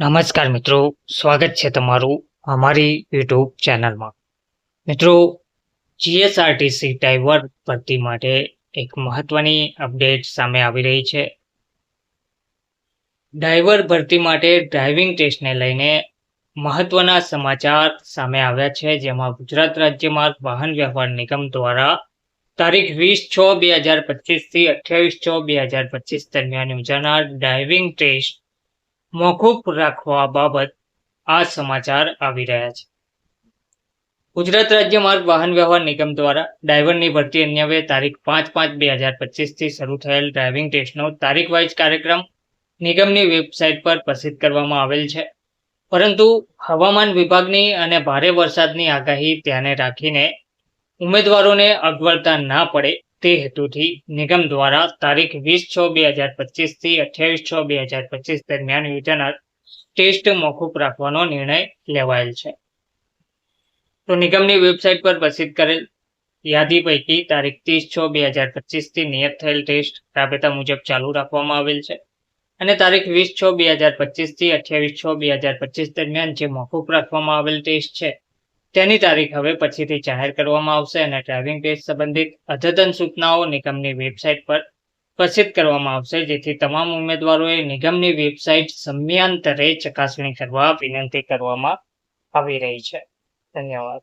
નમસ્કાર મિત્રો, સ્વાગત છે તમારું અમારી યુટ્યુબ ચેનલમાં. મિત્રો જીએસઆરટીસી ડ્રાઈવર ભરતી માટે એક મહત્વની અપડેટ સામે આવી રહી છે. ડ્રાઈવર ભરતી માટે ડ્રાઇવિંગ ટેસ્ટને લઈને મહત્વના સમાચાર સામે આવ્યા છે, જેમાં ગુજરાત રાજ્ય માર્ગ વાહન વ્યવહાર નિગમ દ્વારા તારીખ વીસ છ બે હજાર પચીસથી અઠ્યાવીસ છ બે હજાર પચીસ દરમિયાન યોજાનાર ડ્રાઇવિંગ ટેસ્ટ મોકૂફ રાખવા બાબત આ સમાચાર આવી રહ્યા છે. ગુજરાત રાજ્ય માર્ગ વાહન વ્યવહાર નિગમ દ્વારા ડ્રાઈવરની ભરતી અન્યવે તારીખ પાંચ પાંચ બે હજાર પચીસથી શરૂ થયેલ ડ્રાઇવિંગ ટેસ્ટનો તારીખ વાઇઝ કાર્યક્રમ નિગમની વેબસાઇટ પર પ્રસિદ્ધ કરવામાં આવેલ છે. પરંતુ હવામાન વિભાગની અને ભારે વરસાદની આગાહી ધ્યાને રાખીને ઉમેદવારોને અગવડતા ના પડે તે હેતુથી નિગમ દ્વારા તારીખ વીસ છ બે હજાર પચીસથી અઠ્યાવીસ છ બે હજાર પચીસ દરમિયાન યોજાનાર ટેસ્ટ મોકૂફ રાખવાનો નિર્ણય લેવાયેલ છે. તો નિગમની વેબસાઇટ પર પ્રસિદ્ધ કરેલ યાદી પૈકી તારીખ ત્રીસ છ બે હજાર પચીસથી નિયત થયેલ ટેસ્ટ રાબેતા મુજબ ચાલુ રાખવામાં આવેલ છે અને તારીખ વીસ છ બે હજાર પચીસથી અઠ્યાવીસ છ બે હજાર પચીસ દરમિયાન જે મોકૂફ રાખવામાં આવેલ ટેસ્ટ છે તેની તારીખ હવે પછીથી જાહેર કરવામાં આવશે અને ડ્રાઇવિંગ ટેસ્ટ સંબંધિત અદ્યતન સૂચનાઓ નિગમની વેબસાઇટ પર પ્રસિદ્ધ કરવામાં આવશે. જેથી તમામ ઉમેદવારોએ નિગમની વેબસાઇટ સમયાંતરે ચકાસણી કરવા વિનંતી કરવામાં આવી રહી છે. ધન્યવાદ.